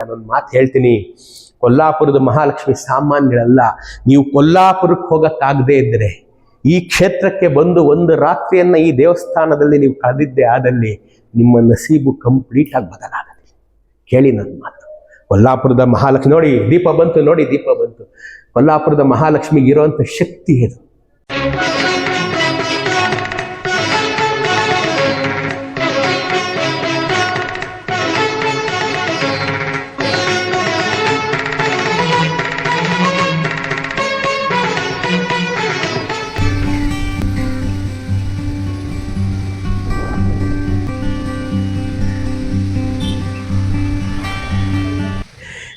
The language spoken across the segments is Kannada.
ನಾನೊಂದು ಮಾತು ಹೇಳ್ತೀನಿ. ಕೊಲ್ಲಾಪುರದ ಮಹಾಲಕ್ಷ್ಮಿ ಸಾಮಾನ್ಯಗಳಲ್ಲ ನೀವು ಕೊಲ್ಲಾಪುರಕ್ಕೆ ಹೋಗಕ್ಕಾಗದೇ ಇದ್ದರೆ ಈ ಕ್ಷೇತ್ರಕ್ಕೆ ಬಂದು ಒಂದು ರಾತ್ರಿಯನ್ನ ಈ ದೇವಸ್ಥಾನದಲ್ಲಿ ನೀವು ಕಳೆದಿದ್ದೆ ಆದಲ್ಲಿ ನಿಮ್ಮ ನಸೀಬು ಕಂಪ್ಲೀಟ್ ಆಗಿ ಬದಲಾಗುತ್ತೆ. ಕೇಳಿ ನನ್ನ ಮಾತು. ಕೊಲ್ಲಾಪುರದ ಮಹಾಲಕ್ಷ್ಮಿ ನೋಡಿ, ದೀಪ ಬಂತು ನೋಡಿ, ದೀಪ ಬಂತು. ಕೊಲ್ಲಾಪುರದ ಮಹಾಲಕ್ಷ್ಮಿಗೆ ಇರುವಂತ ಶಕ್ತಿ ಇದು.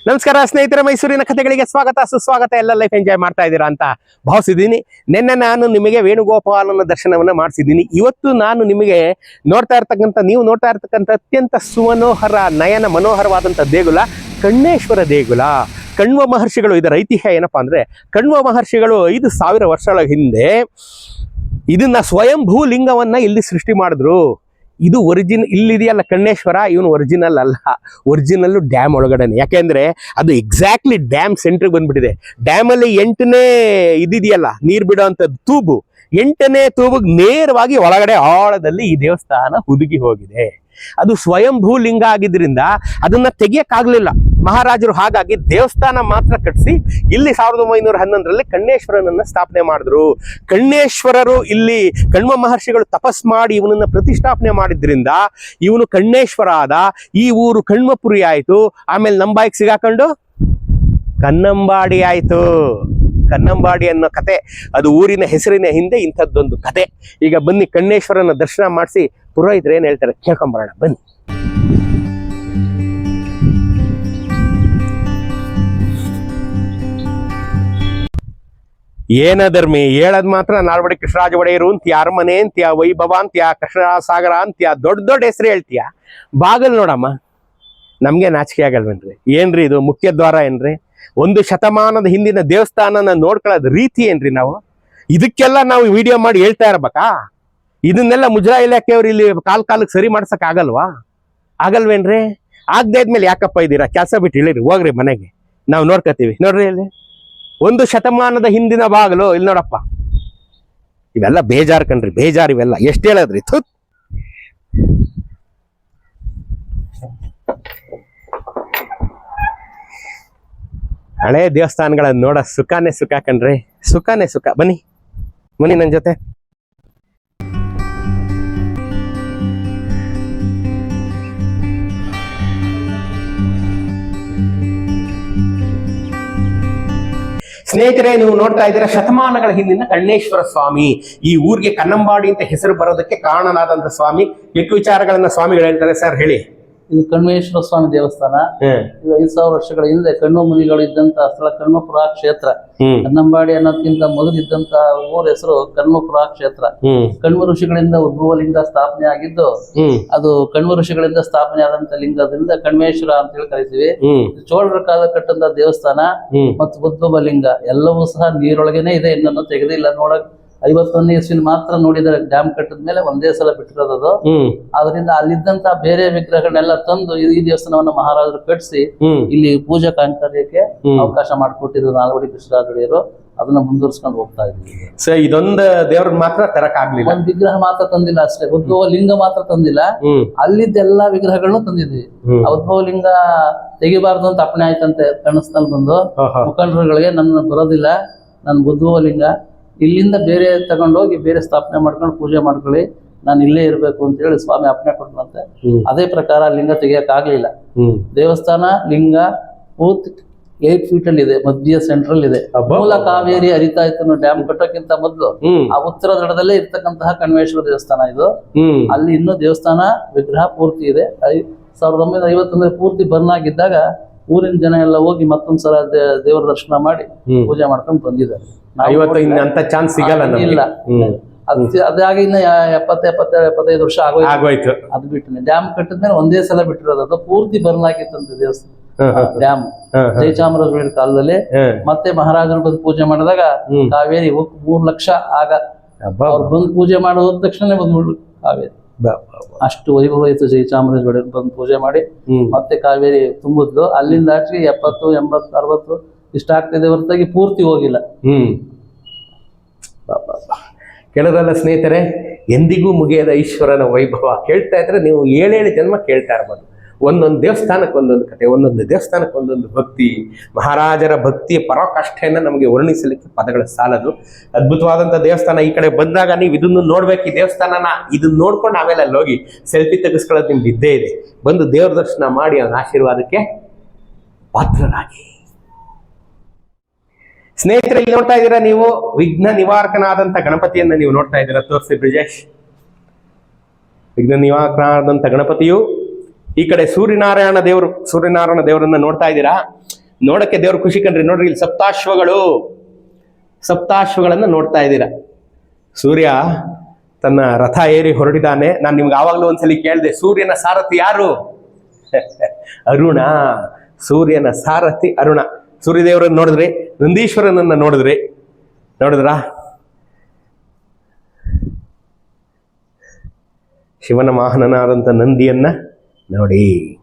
ನಮಸ್ಕಾರ, ಸ್ನೇಹಿತರ, ಮೈಸೂರಿನ ಕಥೆಗಳಿಗೆ ಸ್ವಾಗತ, ಸುಸ್ವಾಗತ, ಎಲ್ಲ ಲೈಫ್ ಎಂಜಾಯ್ ಮಾಡ್ತಾ ಇದ್ದೀರಾ ಅಂತ ಭಾವಿಸಿದ್ದೀನಿ. ನಿನ್ನೆ ನಾನು ನಿಮಗೆ ವೇಣುಗೋಪಾಲನ ದರ್ಶನವನ್ನ ಮಾಡಿಸಿದ್ದೀನಿ. ಇವತ್ತು ನಾನು ನಿಮಗೆ ನೋಡ್ತಾ ಇರ್ತಕ್ಕಂಥ, ನೀವು ನೋಡ್ತಾ ಇರ್ತಕ್ಕಂಥ ಅತ್ಯಂತ ಸುಮನೋಹರ, ನಯನ, ಮನೋಹರವಾದಂಥ ದೇಗುಲ, ಕಣ್ಣೇಶ್ವರ ದೇಗುಲ. ಕಣ್ವ ಮಹರ್ಷಿಗಳು, ಇದರ ಐತಿಹ್ಯ ಏನಪ್ಪಾ ಅಂದ್ರೆ, ಕಣ್ವ ಮಹರ್ಷಿಗಳು ಐದು ಸಾವಿರ ವರ್ಷಗಳ ಹಿಂದೆ ಇದನ್ನ ಸ್ವಯಂಭೂ ಲಿಂಗವನ್ನ ಇಲ್ಲಿ ಸೃಷ್ಟಿ ಮಾಡಿದ್ರು. ಇದು ಒರಿಜಿನ್ ಇಲ್ಲಿದೆಯಲ್ಲ ಕಣ್ಣೇಶ್ವರ? ಇವನು ಒರಿಜಿನಲ್ ಅಲ್ಲ. ಒರಿಜಿನಲ್ಲು ಡ್ಯಾಮ್ ಒಳಗಡೆನೆ. ಯಾಕೆಂದ್ರೆ ಅದು ಎಕ್ಸಾಕ್ಟ್ಲಿ ಡ್ಯಾಮ್ ಸೆಂಟ್ರಿಗೆ ಬಂದ್ಬಿಟ್ಟಿದೆ. ಡ್ಯಾಮಲ್ಲಿ ಎಂಟನೇ ಇದಿದೆಯಲ್ಲ, ನೀರು ಬಿಡೋವಂಥದ್ದು ತೂಬು. ಎಂಟನೇ ತೂಬಿಗೆ ನೇರವಾಗಿ ಒಳಗಡೆ ಆಳದಲ್ಲಿ ಈ ದೇವಸ್ಥಾನ ಹುದುಗಿ ಹೋಗಿದೆ. ಅದು ಸ್ವಯಂಭೂ ಲಿಂಗ ಆಗಿದ್ರಿಂದ ಅದನ್ನ ತೆಗಿಯಕ್ಕಾಗ್ಲಿಲ್ಲ. ಮಹಾರಾಜರು ಹಾಗಾಗಿ ದೇವಸ್ಥಾನ ಮಾತ್ರ ಕಟ್ಟಿಸಿ ಇಲ್ಲಿ ಸಾವಿರದ ಒಂಬೈನೂರ ಹನ್ನೊಂದರಲ್ಲಿ ಕಣ್ಣೇಶ್ವರನನ್ನ ಸ್ಥಾಪನೆ ಮಾಡಿದ್ರು. ಕಣ್ಣೇಶ್ವರರು ಇಲ್ಲಿ ಕಣ್ಮ ಮಹರ್ಷಿಗಳು ತಪಸ್ ಮಾಡಿ ಇವನನ್ನ ಪ್ರತಿಷ್ಠಾಪನೆ ಮಾಡಿದ್ರಿಂದ ಇವನು ಕಣ್ಣೇಶ್ವರ ಆದ. ಈ ಊರು ಕಣ್ಮಪುರಿ ಆಯಿತು. ಆಮೇಲೆ ನಂಬಾಯಿಗೆ ಸಿಗಾಕೊಂಡು ಕನ್ನಂಬಾಡಿ ಆಯಿತು. ಕನ್ನಂಬಾಡಿ ಅನ್ನೋ ಕತೆ. ಅದು ಊರಿನ ಹೆಸರಿನ ಹಿಂದೆ ಇಂಥದ್ದೊಂದು ಕತೆ. ಈಗ ಬನ್ನಿ ಕಣ್ಣೇಶ್ವರನ ದರ್ಶನ ಮಾಡಿಸಿ. ಪುರೋಹಿತರು ಏನು ಹೇಳ್ತಾರೆ? ಕೇಳ್ಕೊಂಬರೋಣ ಬನ್ನಿ. ಏನ ಧರ್ಮಿ ಹೇಳದ್ ಮಾತ್ರ ನಾಲ್ವಡಿ ಕೃಷ್ಣರಾಜ ಒಡೆಯರು ಅಂತ್ಯ ಅರಮನೆ ಅಂತ್ಯ ವೈಭವ ಅಂತ್ಯ ಕೃಷ್ಣ ಸಾಗರ ಅಂತ್ಯ ದೊಡ್ಡ ದೊಡ್ಡ ಹೆಸರು ಹೇಳ್ತೀಯ? ಬಾಗಲ್ ನೋಡಮ್ಮ, ನಮ್ಗೆ ನಾಚಿಕೆ ಆಗಲ್ವೇನ್ರಿ? ಏನ್ರಿ ಇದು ಮುಖ್ಯ ದ್ವಾರ ಏನ್ರಿ? ಒಂದು ಶತಮಾನದ ಹಿಂದಿನ ದೇವಸ್ಥಾನನ ನೋಡ್ಕೊಳ್ಳೋದ್ ರೀತಿ ಏನ್ರಿ ನಾವು? ಇದಕ್ಕೆಲ್ಲ ನಾವು ವಿಡಿಯೋ ಮಾಡಿ ಹೇಳ್ತಾ ಇರ್ಬೇಕಾ? ಇದನ್ನೆಲ್ಲ ಮುಜರಾ ಇಲಾಖೆಯವ್ರು ಇಲ್ಲಿ ಕಾಲ್ ಕಾಲಕ್ಕೆ ಸರಿ ಮಾಡ್ಸಕ್ ಆಗಲ್ವಾ? ಆಗಲ್ವೇನ್ರಿ? ಆಗದೆ ಇದ್ಮೇಲೆ ಯಾಕಪ್ಪ ಇದ್ದೀರಾ? ಕೆಲಸ ಬಿಟ್ಟು ಹೇಳಿರಿ ಹೋಗ್ರಿ ಮನೆಗೆ. ನಾವು ನೋಡ್ಕೋತೀವಿ ನೋಡ್ರಿ ಇಲ್ಲಿ ಒಂದು ಶತಮಾನದ ಹಿಂದಿನ ಬಾಗಿಲು, ಇಲ್ಲಿ ನೋಡಪ್ಪ. ಇವೆಲ್ಲ ಬೇಜಾರ್ ಕಣ್ರಿ, ಬೇಜಾರ್ ಇವೆಲ್ಲ. ಎಷ್ಟು ಹೇಳದ್ರಿ? ಥುತ್ ಹಳೆ ದೇವಸ್ಥಾನಗಳನ್ನ ನೋಡ ಸುಖಾನೇ ಸುಖ ಕಣ್ರಿ. ಸುಖಾನೇ ಸುಖ. ಬನ್ನಿ. ಬನ್ನಿ ನನ್ನ ಜೊತೆ. ಸ್ನೇಹಿತರೆ, ನೀವು ನೋಡ್ತಾ ಇದ್ದೀರಾ ಶತಮಾನಗಳ ಹಿಂದಿನ ಕಣ್ಣೇಶ್ವರ ಸ್ವಾಮಿ. ಈ ಊರಿಗೆ ಕನ್ನಂಬಾಡಿ ಅಂತ ಹೆಸರು ಬರೋದಕ್ಕೆ ಕಾರಣನಾದಂತ ಸ್ವಾಮಿ. ಎಷ್ಟು ವಿಚಾರಗಳನ್ನ ಸ್ವಾಮಿಗಳು ಹೇಳ್ತಾರೆ. ಸರ್, ಹೇಳಿ. ಇದು ಕಣ್ವೇಶ್ವರ ಸ್ವಾಮಿ ದೇವಸ್ಥಾನ. ಇದು ಐದು ಸಾವಿರ ವರ್ಷಗಳ ಹಿಂದೆ ಕಣ್ವ ಮುನಿಗಳು ಇದ್ದಂತ ಸ್ಥಳ ಕಣ್ಮಪುರ ಕ್ಷೇತ್ರ. ಅನ್ನಂಬಾಡಿ ಕನ್ನಂಬಾಡಿ ಅನ್ನೋದಕ್ಕಿಂತ ಇದ್ದಂತಹ ಊರ ಹೆಸರು ಕಣ್ಮಪುರ ಕ್ಷೇತ್ರ. ಕಣ್ಮ ಕಣ್ವ ಋಷಿಗಳಿಂದ ಉದ್ಭವ ಲಿಂಗ ಸ್ಥಾಪನೆ ಆಗಿದ್ದು ಅದು ಕಣ್ಮ ಋಷಿಗಳಿಂದ ಸ್ಥಾಪನೆ ಆದಂತ ಲಿಂಗದಿಂದ ಕಣ್ಮೇಶ್ವರ ಅಂತ ಹೇಳಿ ಕರಿತೀವಿ. ಚೋಳರ ಕಾಲ ಕಟ್ಟಂತ ದೇವಸ್ಥಾನ ಮತ್ತು ಉದ್ಭವ ಲಿಂಗ ಎಲ್ಲವೂ ಸಹ ನೀರೊಳಗೇನೆ ಇದೆ ಇನ್ನೊಂದು ತೆಗೆದಿಲ್ಲ ನೋಡಕ್ ಐವತ್ತೊಂದನೇ ಇಸ್ವಿನ ಮಾತ್ರ ನೋಡಿದ್ರೆ ಡ್ಯಾಮ್ ಕಟ್ಟಿದ ಮೇಲೆ ಒಂದೇ ಸಲ ಬಿಟ್ಟಿರೋದು ಅದರಿಂದ ಅಲ್ಲಿದ್ದಂತ ಬೇರೆ ವಿಗ್ರಹಗಳನ್ನೆಲ್ಲ ತಂದು ಈ- ದೇವಸ್ಥಾನವನ್ನು ಮಹಾರಾಜರು ಕಟ್ಟಿಸಿ ಇಲ್ಲಿ ಪೂಜಾ ಕಾಂಕರ್ಯಕ್ಕೆ. ಅವಕಾಶ ಮಾಡಿಕೊಟ್ಟಿದ್ರು ನಾಲ್ವಡಿ ಕೃಷ್ಣರಾಜರು ಅದನ್ನ ಮುಂದುವರ್ಸ್ಕೊಂಡು ಹೋಗ್ತಾ ಇದ್ದೀವಿ. ಸೊ ಇದೊಂದು ದೇವ್ರ ಮಾತ್ರ ತರಕ್ ಆಗ್ಲಿಲ್ಲ. ಒಂದ್ ವಿಗ್ರಹ ಮಾತ್ರ ತಂದಿಲ್ಲ ಅಷ್ಟೇ. ಉದ್ಭವ ಲಿಂಗ ಮಾತ್ರ ತಂದಿಲ್ಲ. ಅಲ್ಲಿದ್ದ ಎಲ್ಲಾ ವಿಗ್ರಹಗಳನ್ನು ತಂದಿದ್ವಿ. ಉದ್ಭವ ಲಿಂಗ ತೆಗಿಬಾರ್ದು ಅಂತ ಅಪ್ಪಣೆ ಆಯ್ತಂತೆ ಕಣಸ್ನಲ್ಲಿ ಬಂದು. ಮುಖಂಡರುಗಳಿಗೆ ನನ್ನ ಬರೋದಿಲ್ಲ. ನನ್ ಉದ್ಭವ ಲಿಂಗ. ಇಲ್ಲಿಂದ ಬೇರೆ ತಗೊಂಡೋಗಿ ಬೇರೆ ಸ್ಥಾಪನೆ ಮಾಡ್ಕೊಂಡು ಪೂಜೆ ಮಾಡ್ಕೊಳ್ಳಿ. ನಾನು ಇಲ್ಲೇ ಇರಬೇಕು ಅಂತ ಹೇಳಿ ಸ್ವಾಮಿ ಅಪ್ಪಣೆ ಕೊಟ್ಟನಂತೆ ಅದೇ ಪ್ರಕಾರ ಲಿಂಗ ತೆಗಿಯಕ್ ಆಗ್ಲಿಲ್ಲ ದೇವಸ್ಥಾನ ಲಿಂಗ ಪೂರ್ತಿ ಏಟ್ ಫೀಟ್ ಅಲ್ಲಿ ಇದೆ ಮಧ್ಯ ಸೆಂಟ್ರಲ್ ಇದೆ ಮೂಲ ಕಾವೇರಿ ಹರಿತಾ ಇತ್ತು ಡ್ಯಾಮ್ ಕಟ್ಟೋಕ್ಕಿಂತ ಮೊದಲು ಆ ಉತ್ತರ ದಡದಲ್ಲೇ ಇರ್ತಕ್ಕಂತಹ ಕಣ್ವೇಶ್ವರ ದೇವಸ್ಥಾನ ಇದು. ಅಲ್ಲಿ ಇನ್ನೂ ದೇವಸ್ಥಾನ ವಿಗ್ರಹ ಪೂರ್ತಿ ಇದೆ. ಸಾವಿರದ ಒಂಬೈನೂರ ಐವತ್ತೊಂದರ ಪೂರ್ತಿ ಬರ್ನ್ ಆಗಿದ್ದಾಗ ಊರಿನ ಜನ ಎಲ್ಲ ಹೋಗಿ ಮತ್ತೊಂದ್ಸಲ ದೇವರ ದರ್ಶನ ಮಾಡಿ ಪೂಜೆ ಮಾಡ್ಕೊಂಡು ಬಂದಿದ್ದಾರೆ. ಇವತ್ತು ಚಾನ್ಸ್ ಸಿಗಲ್ಲ ಇಲ್ಲ. ಅದಾಗಿ ಇನ್ನ ಎಪ್ಪತ್ತ ಎಪ್ಪತ್ತ ಎಪ್ಪತ್ತೈದು ವರ್ಷ ಆಗೋಯ್ತು. ಅದು ಬಿಟ್ಟು ಡ್ಯಾಮ್ ಕಟ್ಟಿದ್ಮೇಲೆ ಒಂದೇ ಸಲ ಬಿಟ್ಟಿರೋದು. ಅದು ಪೂರ್ತಿ ಬರ್ನ್ ಆಗಿತ್ತಂತೆ ದೇವಸ್ಥಾನ. ಡ್ಯಾಮ್ ಜಯಚಾಮರಾಜ ಕಾಲದಲ್ಲಿ ಮತ್ತೆ ಮಹಾರಾಜರು ಬಂದು ಪೂಜೆ ಮಾಡಿದಾಗ. ಕಾವೇರಿ ಮೂರ್ ಲಕ್ಷ ಆಗ. ಅವ್ರು ಬಂದು ಪೂಜೆ ಮಾಡೋ ತಕ್ಷಣ ಬಂದ್ಬಿಡ್ಲು ಕಾವೇರಿ. ಅಷ್ಟು ವೈಭವ ಇತ್ತು ಶ್ರೀ ಚಾಮರಾಜ ಬಂದು ಪೂಜೆ ಮಾಡಿ. ಮತ್ತೆ ಕಾವೇರಿ ತುಂಬಿದ್ಲು ಅಲ್ಲಿಂದ ಆಚೆಗೆ ಎಪ್ಪತ್ತು ಎಂಬತ್ತು ಅರವತ್ತು ಇಷ್ಟ ಆಗ್ತಿದೆ ಹೊರತಾಗಿ ಪೂರ್ತಿ ಹೋಗಿಲ್ಲ. ಹ್ಮ್. ಬ. ಸ್ನೇಹಿತರೆ ಎಂದಿಗೂ ಮುಗಿಯದ ಈಶ್ವರನ ವೈಭವ. ಕೇಳ್ತಾ ಇದ್ರೆ ನೀವು ಏಳೇಳು ಜನ್ಮ ಕೇಳ್ತಾ ಇರ್ಬೋದು. ಒಂದೊಂದು ದೇವಸ್ಥಾನಕ್ಕೆ ಒಂದೊಂದು ಕತೆ ಒಂದೊಂದು ದೇವಸ್ಥಾನಕ್ಕೆ ಒಂದೊಂದು ಭಕ್ತಿ, ಮಹಾರಾಜರ ಭಕ್ತಿಯ ಪರಾಕಾಷ್ಠೆಯನ್ನು ನಮಗೆ ವರ್ಣಿಸಲಿಕ್ಕೆ ಪದಗಳ ಸಾಲದು. ಅದ್ಭುತವಾದಂಥ ದೇವಸ್ಥಾನ ಈ ಕಡೆ ಬಂದಾಗ ನೀವು ಇದನ್ನು ನೋಡ್ಬೇಕು, ಈ ದೇವಸ್ಥಾನನ ಇದನ್ನ ನೋಡ್ಕೊಂಡು ಆಮೇಲೆ ಅಲ್ಲಿ ಹೋಗಿ ಸೆಲ್ಫಿ ತೆಗೆಸ್ಕೊಳ್ಳೋದು ನಿಮ್ದು ಇದ್ದೇ ಇದೆ. ಬಂದು ದೇವ್ರ ದರ್ಶನ ಮಾಡಿ ಅವನ ಆಶೀರ್ವಾದಕ್ಕೆ ಪಾತ್ರರಾಗಿ. ಸ್ನೇಹಿತರೆ, ಇಲ್ಲಿ ನೋಡ್ತಾ ಇದ್ದೀರಾ ನೀವು? ವಿಘ್ನ ನಿವಾರಕನಾದಂಥ ಗಣಪತಿಯನ್ನ ನೀವು ನೋಡ್ತಾ ಇದ್ದೀರಾ? ತೋರಿಸಿ ಬ್ರಿಜೇಶ್. ವಿಘ್ನ ನಿವಾರಕನಾದಂಥ ಗಣಪತಿಯು ಈ ಕಡೆ ಸೂರ್ಯನಾರಾಯಣ ದೇವರು, ಸೂರ್ಯನಾರಾಯಣ ದೇವರನ್ನ ನೋಡ್ತಾ ಇದ್ದೀರಾ? ನೋಡಕ್ಕೆ ದೇವ್ರು ಖುಷಿ ಕಣ್ರಿ ನೋಡ್ರಿ, ಇಲ್ಲಿ ಸಪ್ತಾಶ್ವಗಳು, ಸಪ್ತಾಶ್ವಗಳನ್ನ ನೋಡ್ತಾ ಇದ್ದೀರಾ. ಸೂರ್ಯ ತನ್ನ ರಥ ಏರಿ ಹೊರಟಿದ್ದಾನೆ ನಾನು ನಿಮ್ಗೆ ಆವಾಗಲೂ ಒಂದ್ಸಲಿ ಕೇಳಿದೆ, ಸೂರ್ಯನ ಸಾರಥಿ ಯಾರು? ಅರುಣ. ಸೂರ್ಯನ ಸಾರಥಿ ಅರುಣ. ಸೂರ್ಯದೇವರನ್ನ ನೋಡಿದ್ರಿ, ನಂದೀಶ್ವರನನ್ನ ನೋಡಿದ್ರಿ. ನೋಡಿದ್ರಾ? ಶಿವನ ವಾಹನನಾದಂಥ ನಂದಿಯನ್ನ ನೋಡಿ.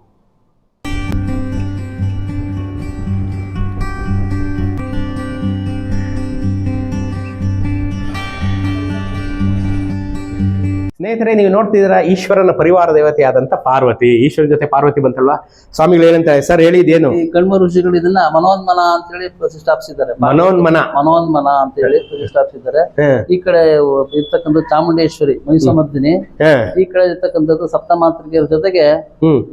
ಸ್ನೇಹಿತರೆ ನೀವು ನೋಡ್ತಿದ್ದೀರಾ ಈಶ್ವರನ ಪರಿವಾರ ದೇವತೆ ಆದಂತ ಪಾರ್ವತಿ. ಈಶ್ವರ ಜೊತೆ ಪಾರ್ವತಿ ಬಂತಲ್ವಾ? ಸ್ವಾಮಿಗಳು ಏನಂತ ಸರ್ ಹೇಳಿದೇನು ಈ ಕಣ್ಮ ಋಷಿಗಳು ಇದನ್ನ ಮನೋನ್ಮನ ಅಂತ ಹೇಳಿ ಪ್ರತಿಷ್ಠಾಪಿಸಿದ್ದಾರೆ ಮನೋನ್ಮನ. ಮನೋನ್ಮನ ಅಂತ ಹೇಳಿ ಪ್ರತಿಷ್ಠಾಪಿಸಿದ್ದಾರೆ ಈ ಕಡೆ ಇರ್ತಕ್ಕಂಥ ಚಾಮುಂಡೇಶ್ವರಿ ಮೈಸಮರ್ದಿನಿ ಹ್ಮ್ ಈ ಕಡೆ ಇರ್ತಕ್ಕಂಥದ್ದು ಸಪ್ತಮಾತೃಕೆಯರ ಜೊತೆಗೆ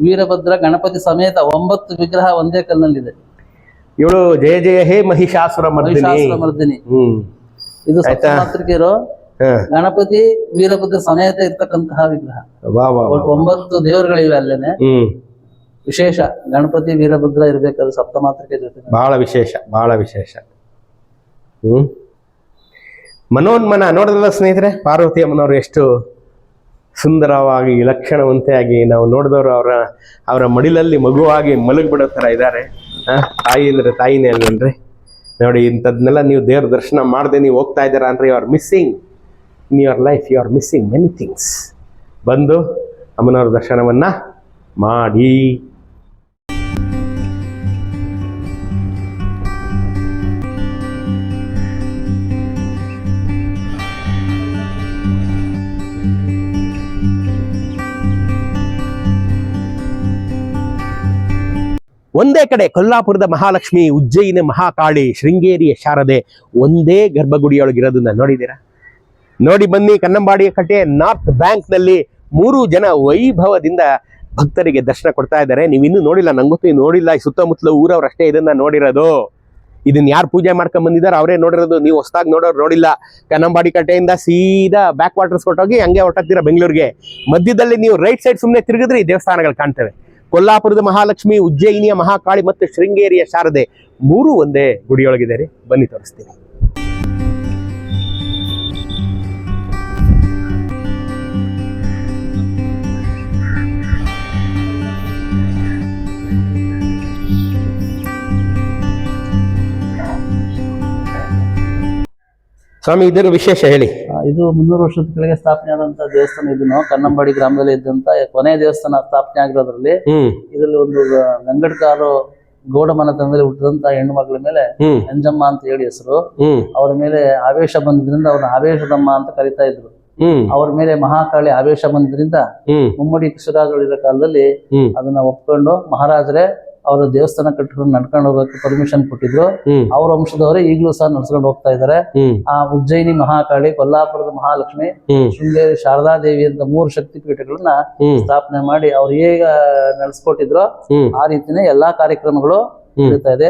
ವೀರಭದ್ರ ಗಣಪತಿ ಸಮೇತ ಒಂಬತ್ತು ವಿಗ್ರಹ ಒಂದೇ ಕಲ್ನಲ್ಲಿದೆ ಇವಳು ಜಯ ಜಯ ಹೇ ಮಹಿಷಾಸುರ ಮರ್ದಿನಿ ಮಹಿಷಾಸುರ ಮರ್ದಿನಿ ಹ್ಮ್. ಇದು ಆಯ್ತಾ? ಗಣಪತಿ ವೀರಭದ್ರ ಸಮೇತ ಇರ್ತಕ್ಕಂತಹ ವಿಗ್ರಹ. ವಾ ವಾ ವಾ. ಒಟ್ಟು ಒಂಬತ್ತು ದೇವರುಗಳಿವೆ ಅಲ್ಲೇನೆ. ಹ್ಮ್. ವಿಶೇಷ ಗಣಪತಿ ವೀರಭದ್ರ ಇರ್ಬೇಕಾದ್ರೆ ಸಪ್ತಮಾತೃಕೆ ಜೊತೆ. ಬಹಳ ವಿಶೇಷ ಬಹಳ ವಿಶೇಷ. ಹ್ಮ್. ಮನೋನ್ಮನ ನೋಡಿದ್ರಲ್ಲ ಸ್ನೇಹಿತರೆ? ಪಾರ್ವತಿ ಅಮ್ಮನವರು ಎಷ್ಟು ಸುಂದರವಾಗಿ ಲಕ್ಷಣವಂತೆಯಾಗಿ ನಾವು ನೋಡಿದವರು ಅವರ ಅವರ ಮಡಿಲಲ್ಲಿ ಮಗುವಾಗಿ ಮಲಗಿಬಿಡೋ ಥರ ಇದ್ದಾರೆ. ತಾಯಿ ಅಂದರೆ ತಾಯಿನೇ ಅಲ್ವೇನ್ರಿ? ನೋಡಿ ಇಂಥದ್ನೆಲ್ಲ ನೀವು ದೇವ್ರ ದರ್ಶನ ಮಾಡದೆ ನೀವು ಹೋಗ್ತಾ ಇದ್ದೀರಾ ಅಂದ್ರೆ you are missing in your life you are missing many things ಬಂದು ಅಮ್ಮನವ್ರ ದರ್ಶನವನ್ನ ಮಾಡಿ. ಒಂದೇ ಕಡೆ ಕೊಲ್ಲಾಪುರದ ಮಹಾಲಕ್ಷ್ಮಿ, ಉಜ್ಜಯಿನ ಮಹಾಕಾಳಿ, ಶೃಂಗೇರಿಯ ಶಾರದೆ ಒಂದೇ ಗರ್ಭಗುಡಿಯೊಳಗಿರೋದನ್ನ ನೋಡಿದ್ದೀರಾ? ನೋಡಿ ಬನ್ನಿ ಕನ್ನಂಬಾಡಿಯ ಕಟ್ಟೆ ನಾರ್ತ್ ಬ್ಯಾಂಕ್ನಲ್ಲಿ ಮೂರು ಜನ ವೈಭವದಿಂದ ಭಕ್ತರಿಗೆ ದರ್ಶನ ಕೊಡ್ತಾ ಇದ್ದಾರೆ. ನೀವು ಇನ್ನೂ ನೋಡಿಲ್ಲ ನಂಗೊತ್ತು ಗೊತ್ತು ನೋಡಿಲ್ಲ, ಈ ಸುತ್ತಮುತ್ತಲ ಊರವ್ರು ಅಷ್ಟೇ ಇದನ್ನ ನೋಡಿರೋದು. ಇದನ್ನ ಯಾರು ಪೂಜೆ ಮಾಡ್ಕೊಂಡ್ ಬಂದಿದ್ದಾರೆ ಅವರೇ ನೋಡಿರೋದು, ನೀವು ಹೊಸದಾಗಿ ನೋಡೋರು ನೋಡಿಲ್ಲ. ಕನ್ನಂಬಾಡಿ ಕಟ್ಟೆಯಿಂದ ಸೀದಾ ಬ್ಯಾಕ್ ವಾಟರ್ಸ್ ಕೊಟ್ಟೋಗಿ ಹಂಗೆ ಹೊರಟಾಗ್ತೀರಾ ಬೆಂಗಳೂರಿಗೆ. ಮಧ್ಯದಲ್ಲಿ ನೀವು ರೈಟ್ ಸೈಡ್ ಸುಮ್ಮನೆ ತಿರುಗಿದ್ರೆ ಈ ದೇವಸ್ಥಾನಗಳು ಕಾಣ್ತವೆ. ಕೊಲ್ಲಾಪುರದ ಮಹಾಲಕ್ಷ್ಮಿ, ಉಜ್ಜಯಿನಿಯ ಮಹಾಕಾಳಿ ಮತ್ತು ಶೃಂಗೇರಿಯ ಶಾರದೆ ಮೂರು ಒಂದೇ ಗುಡಿಯೊಳಗಿದೆ ರೀ ಬನ್ನಿ ತೋರಿಸ್ತೀನಿ. ಸ್ವಾಮಿ ಇದರ ವಿಶೇಷ ಹೇಳಿ. ಇದು ಮುನ್ನೂರು ವರ್ಷದ ಕೆಳಗೆ ಸ್ಥಾಪನೆ ಆದಂತ ದೇವಸ್ಥಾನ ಇದನ್ನು ಕನ್ನಂಬಾಡಿ ಗ್ರಾಮದಲ್ಲಿ ಇದ್ದಂತ ಕೊನೆಯ ದೇವಸ್ಥಾನ ಸ್ಥಾಪನೆ ಆಗಿರೋದ್ರಲ್ಲಿ ಇದರಲ್ಲಿ ಒಂದು ಗಂಗಡ್ಕಾರು ಗೌಡ ಮನೆತನದಲ್ಲಿ ಹುಟ್ಟಿದಂತ ಹೆಣ್ಣು ಮಗಳ ಮೇಲೆ ಅಂಜಮ್ಮ ಅಂತ ಹೇಳಿ ಹೆಸರು. ಅವರ ಮೇಲೆ ಆವೇಶ ಬಂದಿದ್ರಿಂದ ಅವ್ರ ಆವೇಶದಮ್ಮ ಅಂತ ಕರಿತಾ ಇದ್ರು. ಅವ್ರ ಮೇಲೆ ಮಹಾಕಾಳಿ ಆವೇಶ ಬಂದ್ರಿಂದ ಮುಮ್ಮಡಿ ಇರೋ ಕಾಲದಲ್ಲಿ ಅದನ್ನ ಒಪ್ಕೊಂಡು ಮಹಾರಾಜರೇ ಅವರ ದೇವಸ್ಥಾನ ಕಟ್ಕೊಂಡು ನಡ್ಕೊಂಡು ಹೋಗೋಕೆ ಪರ್ಮಿಷನ್ ಕೊಟ್ಟಿದ್ರು. ಅವ್ರ ವಂಶದವರೇ ಈಗಲೂ ಸಹ ನಡ್ಸ್ಕೊಂಡು ಹೋಗ್ತಾ ಇದ್ದಾರೆ ಆ ಉಜ್ಜಯಿನಿ ಮಹಾಕಾಳಿ ಕೊಲ್ಲಾಪುರದ ಮಹಾಲಕ್ಷ್ಮಿ ಶೃಂಗೇರಿ ಶಾರದಾ ದೇವಿ ಅಂತ ಮೂರು ಶಕ್ತಿ ಪೀಠಗಳನ್ನ ಸ್ಥಾಪನೆ ಮಾಡಿ ಅವ್ರು ಹೇಗ ನಡೆಸ್ಕೊಟ್ಟಿದ್ರು ಆ ರೀತಿನೇ ಎಲ್ಲಾ ಕಾರ್ಯಕ್ರಮಗಳು. ನಡೀತಾ ಇದೆ.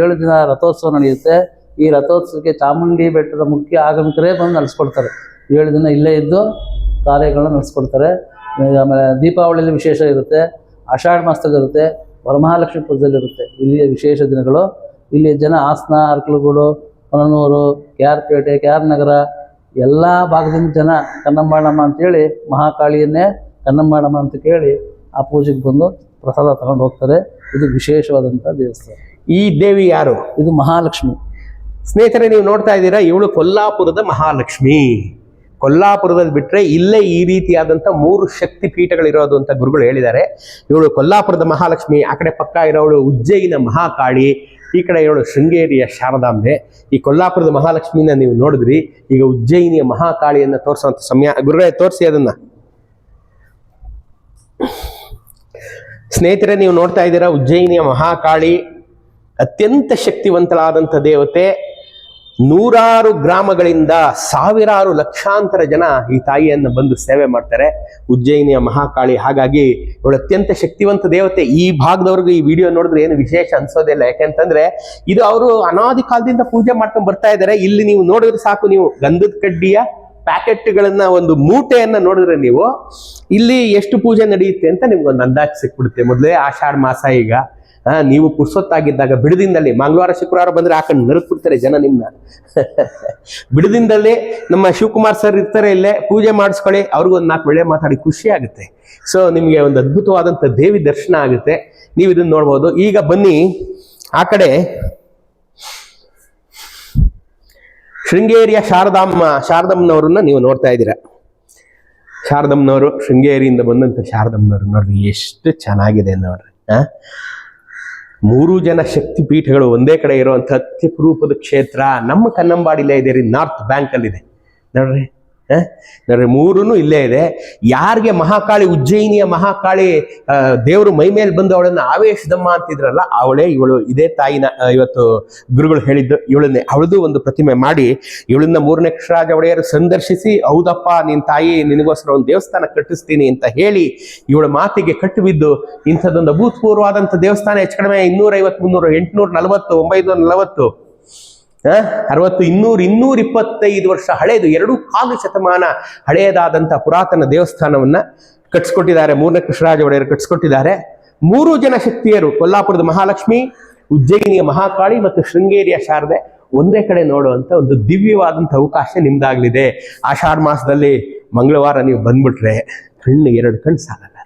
ಏಳು ದಿನ ರಥೋತ್ಸವ ನಡೆಯುತ್ತೆ. ಈ ರಥೋತ್ಸವಕ್ಕೆ ಚಾಮುಂಡಿ ಬೆಟ್ಟದ ಮುಖ್ಯ ಆಗಮಿಕರೇ ಬಂದು ನಡೆಸ್ಕೊಡ್ತಾರೆ ಏಳು ದಿನ ಇಲ್ಲೇ ಇದ್ದು ಕಾರ್ಯಗಳನ್ನ ನಡೆಸ್ಕೊಡ್ತಾರೆ ಆಮೇಲೆ ದೀಪಾವಳಿಯಲ್ಲಿ ವಿಶೇಷ ಇರುತ್ತೆ. ಆಷಾಢ ಮಾಸದಲ್ಲಿ ಇರುತ್ತೆ. ವರಮಹಾಲಕ್ಷ್ಮಿ ಪೂಜೆಯಲ್ಲಿ ಇರುತ್ತೆ ಇಲ್ಲಿಯ ವಿಶೇಷ ದಿನಗಳು. ಇಲ್ಲಿ ಜನ ಹಾಸನ ಅರ್ಕಲುಗಳು ಹೊನನೂರು K R Pete K R Nagar ಎಲ್ಲ ಭಾಗದಿಂದ ಜನ ಕನ್ನಂಬಾಣಮ್ಮ ಅಂತೇಳಿ ಮಹಾಕಾಳಿಯನ್ನೇ ಕನ್ನಂಬಾಣಮ್ಮ ಅಂತ ಕೇಳಿ ಆ ಪೂಜೆಗೆ ಬಂದು ಪ್ರಸಾದ ತಗೊಂಡು ಹೋಗ್ತಾರೆ. ಇದು ವಿಶೇಷವಾದಂಥ ದೇವಸ್ಥಾನ. ಈ ದೇವಿ ಯಾರು? ಇದು ಮಹಾಲಕ್ಷ್ಮಿ. ಸ್ನೇಹಿತರೆ ನೀವು ನೋಡ್ತಾ ಇದ್ದೀರಾ ಇವಳು ಕೊಲ್ಲಾಪುರದ ಮಹಾಲಕ್ಷ್ಮಿ. ಕೊಲ್ಲಾಪುರದಲ್ಲಿ ಬಿಟ್ಟರೆ ಇಲ್ಲೇ ಈ ರೀತಿಯಾದಂಥ ಮೂರು ಶಕ್ತಿ ಪೀಠಗಳಿರೋದು ಅಂತ ಗುರುಗಳು ಹೇಳಿದ್ದಾರೆ. ಇವಳು ಕೊಲ್ಲಾಪುರದ ಮಹಾಲಕ್ಷ್ಮಿ, ಆ ಕಡೆ ಪಕ್ಕ ಇರೋಳು ಉಜ್ಜಯಿನ ಮಹಾಕಾಳಿ, ಈ ಕಡೆ ಇರೋಳು ಶೃಂಗೇರಿಯ ಶಾರದಾಂಬೆ. ಈ ಕೊಲ್ಲಾಪುರದ ಮಹಾಲಕ್ಷ್ಮಿನ ನೀವು ನೋಡಿದ್ರಿ, ಈಗ ಉಜ್ಜಯಿನಿಯ ಮಹಾಕಾಳಿಯನ್ನು ತೋರಿಸುವಂಥ ಸಮಯ. ಗುರುಗಳೇ, ತೋರಿಸಿ ಅದನ್ನ. ಸ್ನೇಹಿತರೆ, ನೀವು ನೋಡ್ತಾ ಇದ್ದೀರಾ, ಉಜ್ಜಯಿನಿಯ ಮಹಾಕಾಳಿ ಅತ್ಯಂತ ಶಕ್ತಿವಂತಳಾದಂಥ ದೇವತೆ. ನೂರಾರು ಗ್ರಾಮಗಳಿಂದ ಸಾವಿರಾರು ಲಕ್ಷಾಂತರ ಜನ ಈ ತಾಯಿಯನ್ನು ಬಂದು ಸೇವೆ ಮಾಡ್ತಾರೆ. ಉಜ್ಜಯಿನಿಯ ಮಹಾಕಾಳಿ. ಹಾಗಾಗಿ ಇವಳು ಅತ್ಯಂತ ಶಕ್ತಿವಂತ ದೇವತೆ. ಈ ಭಾಗದವ್ರಿಗೆ ಈ ವಿಡಿಯೋ ನೋಡಿದ್ರೆ ಏನು ವಿಶೇಷ ಅನ್ಸೋದಿಲ್ಲ. ಯಾಕೆಂತಂದ್ರೆ ಇದು ಅವರು ಅನಾದಿ ಕಾಲದಿಂದ ಪೂಜೆ ಮಾಡ್ಕೊಂಡು ಬರ್ತಾ ಇದ್ದಾರೆ. ಇಲ್ಲಿ ನೀವು ನೋಡಿದ್ರೆ ಸಾಕು ನೀವು ಗಂಧದ ಕಡ್ಡಿಯ ಪ್ಯಾಕೆಟ್ಗಳನ್ನ ಒಂದು ಮೂಟೆಯನ್ನ ನೋಡಿದ್ರೆ ನೀವು ಇಲ್ಲಿ ಎಷ್ಟು ಪೂಜೆ ನಡೆಯುತ್ತೆ ಅಂತ ನಿಮ್ಗೊಂದು ಅಂದಾಜು ಸಿಕ್ಬಿಡುತ್ತೆ. ಮೊದಲೇ ಆಷಾಢ ಮಾಸ ಈಗ. ನೀವು ಪುರ್ಸೊತ್ತಾಗಿದ್ದಾಗ ಬಿಡದಿಂದಲ್ಲಿ ಮಂಗಳವಾರ, ಶುಕ್ರವಾರ ಬಂದ್ರೆ ಹಾಕೊಂಡು ನರಕ್ಬಿಡ್ತಾರೆ ಜನ ನಿಮ್ಮನ್ನ ಬಿಡದಿಂದಲೇ ನಮ್ಮ ಶಿವಕುಮಾರ್ ಸರ್ ಇರ್ತಾರೆ ಇಲ್ಲೇ, ಪೂಜೆ ಮಾಡಿಸ್ಕೊಳ್ಳಿ, ಅವ್ರಿಗೂ ಒಂದು ನಾಲ್ಕು ಒಳ್ಳೆ ಮಾತಾಡಿ ಖುಷಿ ಆಗುತ್ತೆ. ಸೊ ನಿಮಗೆ ಒಂದು ಅದ್ಭುತವಾದಂಥ ದೇವಿ ದರ್ಶನ ಆಗುತ್ತೆ. ನೀವು ಇದನ್ನ ನೋಡ್ಬೋದು. ಈಗ ಬನ್ನಿ, ಆ ಕಡೆ ಶೃಂಗೇರಿಯ ಶಾರದಾಮ್ಮ, ಶಾರದಮ್ಮನವ್ರನ್ನ ನೀವು ನೋಡ್ತಾ ಇದ್ದೀರಾ. ಶಾರದಮ್ಮನವರು ಶೃಂಗೇರಿಯಿಂದ ಬಂದಂತ ಶಾರದಮ್ಮನವರು ನೋಡ್ರಿ, ಎಷ್ಟು ಚೆನ್ನಾಗಿದೆ ನೋಡ್ರಿ, ಆ? ಮೂರು ಜನ ಶಕ್ತಿ ಪೀಠಗಳು ಒಂದೇ ಕಡೆ ಇರುವಂತಹ ಅತ್ಯಪರೂಪದ ಕ್ಷೇತ್ರ ನಮ್ಮ ಕನ್ನಂಬಾಡಿಲೇ ಇದೆ ರೀ, ನಾರ್ತ್ ಬ್ಯಾಂಕ್ ಅಲ್ಲಿ ಇದೆ ನೋಡ್ರಿ ನೋಡ್ರಿ ಮೂರೂ ಇಲ್ಲೇ ಇದೆ. ಯಾರಿಗೆ ಮಹಾಕಾಳಿ ಉಜ್ಜಯಿನಿಯ ಮಹಾಕಾಳಿ ದೇವರು ಮೈ ಮೇಲೆ ಬಂದು ಅವಳನ್ನ ಆವೇಶದಮ್ಮ ಅಂತಿದ್ರಲ್ಲ, ಅವಳೇ ಇವಳು, ಇದೇ ತಾಯಿನ ಇವತ್ತು ಗುರುಗಳು ಹೇಳಿದ್ದು ಇವಳನ್ನೇ. ಅವಳದು ಒಂದು ಪ್ರತಿಮೆ ಮಾಡಿ ಇವಳನ್ನ ಮೂರನೇ ಕೃಷ್ಣರಾಜ ಒಡೆಯರು ಸಂದರ್ಶಿಸಿ, ಹೌದಪ್ಪ, ನಿನ್ ತಾಯಿ ನಿನಗೋಸ್ಕರ ಒಂದು ದೇವಸ್ಥಾನ ಕಟ್ಟಿಸ್ತೀನಿ ಅಂತ ಹೇಳಿ ಇವಳ ಮಾತಿಗೆ ಕಟ್ಟು ಬಿದ್ದು ಇಂಥದ್ದೊಂದು ಅಭೂತಪೂರ್ವವಾದಂಥ ದೇವಸ್ಥಾನ ಹೆಚ್ಚು ಕಡಿಮೆ ಇನ್ನೂರ ಐವತ್ತು ಮುನ್ನೂರು ಎಂಟುನೂರ ನಲವತ್ತು, ಒಂಬೈನೂರ ನಲವತ್ತು. ಅರವತ್ತು ಇನ್ನೂರು, ಇನ್ನೂರ ಇಪ್ಪತ್ತೈದು ವರ್ಷ ಹಳೆಯದು ಎರಡು ಕಾಲು ಶತಮಾನ ಹಳೆಯದಾದಂತಹ ಪುರಾತನ ದೇವಸ್ಥಾನವನ್ನ ಕಟ್ಸ್ಕೊಟ್ಟಿದ್ದಾರೆ. ಮೂರನೇ ಕೃಷ್ಣರಾಜ ಒಡೆಯರು ಕಟ್ಸ್ಕೊಟ್ಟಿದ್ದಾರೆ. ಮೂರು ಜನ ಶಕ್ತಿಯರು ಕೊಲ್ಲಾಪುರದ ಮಹಾಲಕ್ಷ್ಮಿ, ಉಜ್ಜಯಿನಿಯ ಮಹಾಕಾಳಿ ಮತ್ತು ಶೃಂಗೇರಿಯ ಶಾರದೆ. ಒಂದೇ ಕಡೆ ನೋಡುವಂತ ಒಂದು ದಿವ್ಯವಾದಂಥ ಅವಕಾಶ ನಿಮ್ದಾಗ್ಲಿದೆ. ಆಷಾಢ ಮಾಸದಲ್ಲಿ ಮಂಗಳವಾರ ನೀವು ಬಂದ್ಬಿಟ್ರೆ ಕಣ್ಣು ಎರಡು ಕಣ್ಣು ಸಾಲಲ್ಲ.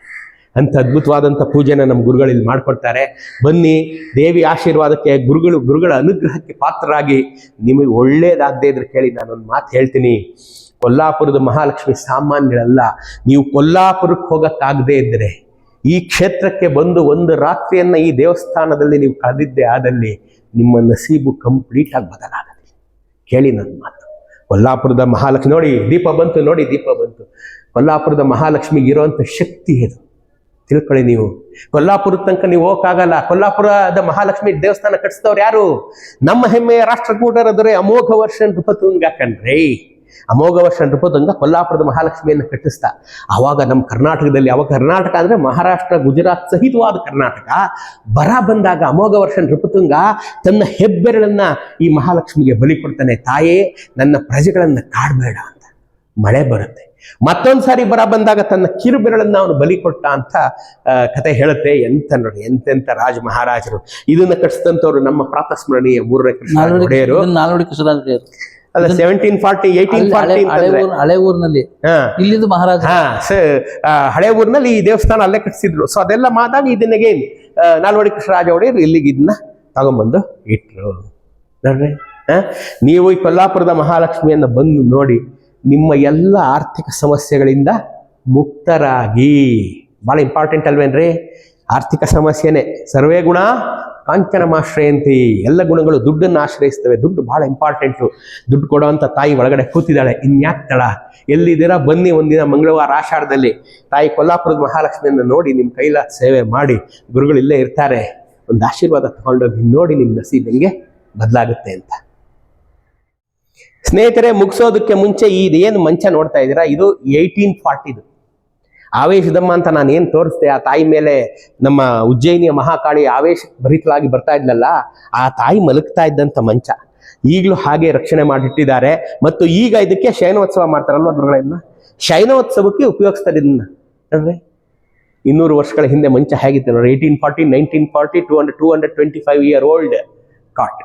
ಅಂತ ಅದ್ಭುತವಾದಂಥ ಪೂಜೆನ ನಮ್ಮ ಗುರುಗಳು ಇಲ್ಲಿ ಮಾಡ್ಕೊಡ್ತಾರೆ. ಬನ್ನಿ, ದೇವಿ ಆಶೀರ್ವಾದಕ್ಕೆ ಗುರುಗಳು, ಗುರುಗಳ ಅನುಗ್ರಹಕ್ಕೆ ಪಾತ್ರರಾಗಿ ನಿಮಗೆ ಒಳ್ಳೇದಾಗದೇ ಇದ್ರೆ ಕೇಳಿ ನಾನೊಂದು ಮಾತು ಹೇಳ್ತೀನಿ. ಕೊಲ್ಲಾಪುರದ ಮಹಾಲಕ್ಷ್ಮಿ ಸಾಮಾನ್ಯರಲ್ಲ ನೀವು ಕೊಲ್ಲಾಪುರಕ್ಕೆ ಹೋಗಕ್ಕಾಗದೇ ಇದ್ದರೆ ಈ ಕ್ಷೇತ್ರಕ್ಕೆ ಬಂದು ಒಂದು ರಾತ್ರಿಯನ್ನ ಈ ದೇವಸ್ಥಾನದಲ್ಲಿ ನೀವು ಕಳೆದಿದ್ದೆ ಆದಲ್ಲಿ ನಿಮ್ಮ ನಸೀಬು ಕಂಪ್ಲೀಟ್ ಆಗಿ ಬದಲಾಗತ್ತೆ ಕೇಳಿ ನನ್ನ ಮಾತು. ಕೊಲ್ಲಾಪುರದ ಮಹಾಲಕ್ಷ್ಮಿ ನೋಡಿ, ದೀಪ ಬಂತು ನೋಡಿ, ದೀಪ ಬಂತು. ಕೊಲ್ಲಾಪುರದ ಮಹಾಲಕ್ಷ್ಮಿಗೆ ಇರುವಂಥ ಶಕ್ತಿ ಇದು. ತಿಳ್ಕೊಳ್ಳಿ ನೀವು. ಕೊಲ್ಲಾಪುರದ ತನಕ ನೀವು ಹೋಗಕ್ಕಾಗಲ್ಲ. ಕೊಲ್ಲಾಪುರದ ಮಹಾಲಕ್ಷ್ಮಿ ದೇವಸ್ಥಾನ ಕಟ್ಟಿಸಿದವ್ರು ಯಾರು? ನಮ್ಮ ಹೆಮ್ಮೆಯ ರಾಷ್ಟ್ರಕೂಟರ ದೊರೆ ಅಮೋಘ ವರ್ಷ ನೃಪತುಂಗ ಕಣ್ರಿ ಅಮೋಘ ವರ್ಷ ನೃಪತುಂಗ ಕೊಲ್ಲಾಪುರದ ಮಹಾಲಕ್ಷ್ಮಿಯನ್ನು ಕಟ್ಟಿಸ್ತಾ. ಆವಾಗ ನಮ್ಮ ಕರ್ನಾಟಕದಲ್ಲಿ, ಅವಾಗ ಕರ್ನಾಟಕ ಅಂದ್ರೆ ಮಹಾರಾಷ್ಟ್ರ, ಗುಜರಾತ್ ಸಹಿತವಾದ ಕರ್ನಾಟಕ. ಬರ ಬಂದಾಗ ಅಮೋಘ ವರ್ಷ ನೃಪತುಂಗ ತನ್ನ ಹೆಬ್ಬೆರಳನ್ನ ಈ ಮಹಾಲಕ್ಷ್ಮಿಗೆ ಬಲಿ ಕೊಡ್ತಾನೆ. ತಾಯೇ, ನನ್ನ ಪ್ರಜೆಗಳನ್ನ ಕಾಡಬೇಡ ಅಂತ. ಮಳೆ ಬರುತ್ತೆ. ಮತ್ತೊಂದ್ ಸಾರಿ ಬರ ಬಂದಾಗ ತನ್ನ ಕಿರುಬೆರಳನ್ನ ಅವನು ಬಲಿ ಕೊಟ್ಟ ಅಂತ ಕತೆ ಹೇಳುತ್ತೆ. ಎಂತ ನೋಡಿ ಎಂತೆಂತ ರಾಜ ಮಹಾರಾಜರು. ಇದನ್ನ ಕಟ್ಸಿದಂತವ್ರು ನಮ್ಮ ಪ್ರಾತಸ್ಮರಣೀಯ ಮೂರನೇ ಕೃಷ್ಣ ಒಡೆಯರು. ಅಲ್ಲ ಸೆವೆಂಟೀನ್ ಫಾರ್ಟಿ ಏಯ್ಟೀನ್ ಫಾರ್ಟಿ ಹಳೆ ಊರಿನಲ್ಲಿ. ಇಲ್ಲಿದ್ದು ಮಹಾರಾಜ ಹಳೆ ಊರಿನಲ್ಲಿ ಈ ದೇವಸ್ಥಾನ ಅಲ್ಲೇ ಕಟ್ಟಿಸಿದ್ರು. ಸೊ ಅದೆಲ್ಲ ಮಾತಾಗಿ ಇದನ್ನ ಏನ್ ನಾಲ್ವಡಿ ಕೃಷ್ಣರಾಜ ಒಡೆಯರು ಇಲ್ಲಿಗೆ ಇದನ್ನ ತಗೊಂಬಂದು ಇಟ್ರು. ನೋಡ್ರಿ ನೀವು ಈ ಕೊಲ್ಲಾಪುರದ ಮಹಾಲಕ್ಷ್ಮಿಯನ್ನ ಬಂದು ನೋಡಿ ನಿಮ್ಮ ಎಲ್ಲ ಆರ್ಥಿಕ ಸಮಸ್ಯೆಗಳಿಂದ ಮುಕ್ತರಾಗಿ. ಬಹಳ ಇಂಪಾರ್ಟೆಂಟ್ ಅಲ್ವೇನ್ರಿ? ಆರ್ಥಿಕ ಸಮಸ್ಯೆನೇ. ಸರ್ವೇ ಗುಣ ಕಾಂಚನ ಮಾಶ್ರಯಂತಿ ಎಲ್ಲ ಗುಣಗಳು ದುಡ್ಡನ್ನು ಆಶ್ರಯಿಸ್ತವೆ. ದುಡ್ಡು ಬಹಳ ಇಂಪಾರ್ಟೆಂಟು ದುಡ್ಡು ಕೊಡೋವಂಥ ತಾಯಿ ಒಳಗಡೆ ಕೂತಿದ್ದಾಳೆ. ಇನ್ಯಾಕ್ತಳ ಎಲ್ಲಿದ್ದೀರಾ? ಬನ್ನಿ ಒಂದಿನ ಮಂಗಳವಾರ ಆಷಾಢದಲ್ಲಿ. ತಾಯಿ ಕೊಲ್ಲಾಪುರದ ಮಹಾಲಕ್ಷ್ಮಿಯನ್ನು ನೋಡಿ ನಿಮ್ಮ ಕೈಲ ಸೇವೆ ಮಾಡಿ. ಗುರುಗಳು ಇಲ್ಲೇ ಇರ್ತಾರೆ. ಒಂದು ಆಶೀರ್ವಾದ ತಗೊಂಡೋಗಿ ನೋಡಿ ನಿಮ್ಮ ನಸೀಬ್ ಹೆಂಗೆ ಬದಲಾಗುತ್ತೆ ಅಂತ. ಸ್ನೇಹಿತರೆ, ಮುಗಿಸೋದಕ್ಕೆ ಮುಂಚೆ ಇದು ಏನು ಮಂಚ ನೋಡ್ತಾ ಇದ್ದೀರಾ? ಇದು ಏಯ್ಟೀನ್ ಫಾರ್ಟಿದು ಆವೇಶದಮ್ಮ ಅಂತ ನಾನು ಏನು ತೋರಿಸ್ದೆ? ಆ ತಾಯಿ ಮೇಲೆ ನಮ್ಮ ಉಜ್ಜಯಿನಿಯ ಮಹಾಕಾಳಿ ಆವೇಶ ಭರಿತಳಾಗಿ ಬರ್ತಾ ಇದ್ಲಲ್ಲ, ಆ ತಾಯಿ ಮಲಗ್ತಾ ಇದ್ದಂಥ ಮಂಚ. ಈಗಲೂ ಹಾಗೆ ರಕ್ಷಣೆ ಮಾಡಿಟ್ಟಿದ್ದಾರೆ. ಮತ್ತು ಈಗ ಇದಕ್ಕೆ ಶಯನೋತ್ಸವ ಮಾಡ್ತಾರಲ್ವ ಗುರುಗಳನ್ನ ಶಯನೋತ್ಸವಕ್ಕೆ ಉಪಯೋಗಿಸ್ತಾರೆ ಇದನ್ನ ನೋಡ್ರಿ ಇನ್ನೂರು ವರ್ಷಗಳ ಹಿಂದೆ ಮಂಚ ಹೇಗಿತ್ತು ನೋಡಿ eighteen forty nineteen forty two hundred two hundred twenty five year old cot